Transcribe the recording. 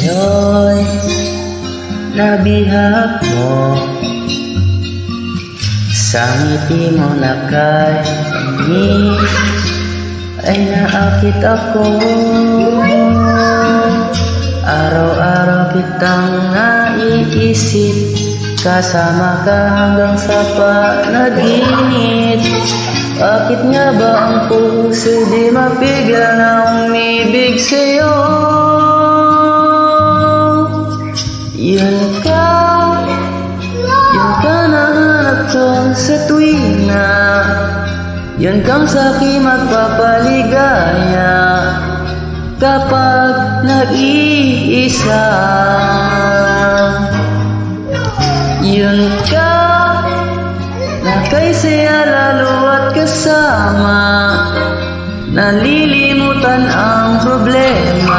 Ngayon'y nabihag mo Sa ngiti mo na kay ay naakit ako. Araw-araw kitang naiisip Kasama ka hanggang sa panaginip. Bakit nga ba ang puso di mapigil na umibig sa'yo? Ka, yun ka ko sa tuwing na Yun kang sa'kin magpapaligaya. Kapag nag-iisa Yun ka. Na kay saya lalo at kasama. Nalilimutan ang problema